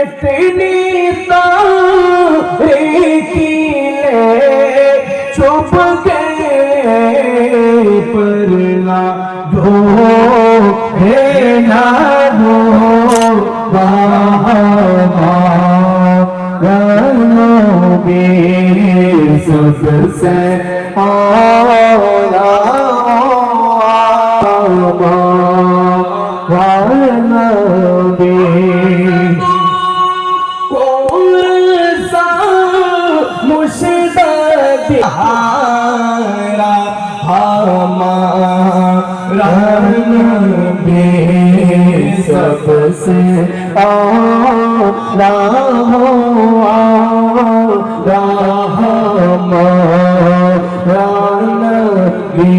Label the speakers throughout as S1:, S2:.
S1: इतनी तारीखी ले चुप गए पर ना दो हे ना दो सबसे आनबी मुश्तक हारा हमारा नबी सबसे आला हमारा नबी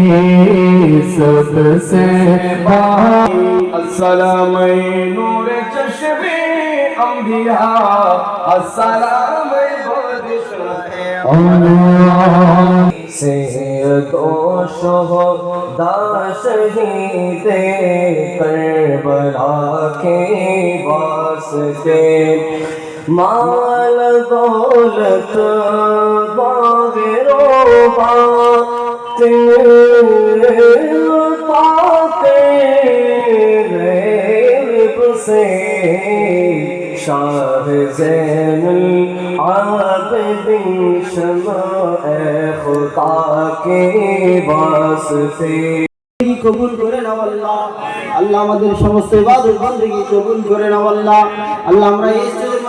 S1: सबसे अस्सलाम नूर चश्मे अंबिया अस्सलाम
S2: से تو شہدا شہید کربلا کے واسطے مال دولت باغ روبا پاتے ریب سے شاہ زین العابدین شمع خدا کے واسطے۔
S3: কবুল করে নাও আল্লাহ আল্লাহ আমাদের সমস্ত ইবাদত বন্দেগী কবুল করে নাও আল্লাহ আল্লাহ আমরা এই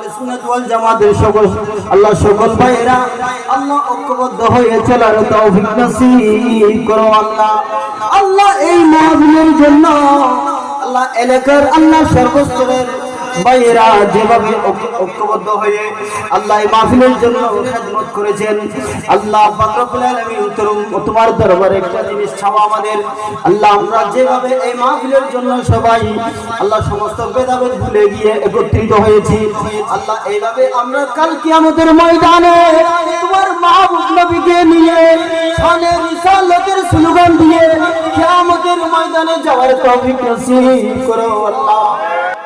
S3: আল্লাহ খালি সুন্নাত আল্লাহ সকল ভাইয়েরা, আল্লাহ ঐক্যবদ্ধ হয়ে চলার তৌফিক করো আল্লাহ। আল্লাহ এই মাহফিলের জন্য, আল্লাহ এলাকার আল্লাহ সর্বস্তরের ভাইয়েরা যেভাবে ঐক্যবদ্ধ হয়ে আল্লাহ মাহফিলের জন্য খেদমত করেছেন, আল্লাহ তোমার দরবারে একটা জিনিস চাওয়া আমাদের। আল্লাহ, আমরা যেভাবে এই মাহফিলের জন্য সবাই আল্লাহ সমস্ত ভেদাভেদ ভুলে গিয়ে একত্রিত হয়েছি, আল্লাহ এইভাবে আমরা কাল কিয়ামতের ময়দানে তোমার মাহবুব নবীকে নিয়ে শানে রিসালাতের স্লোগান দিয়ে কিয়ামতের ময়দানে যাওয়ার তৌফিক নসিব করো, আল্লাহ।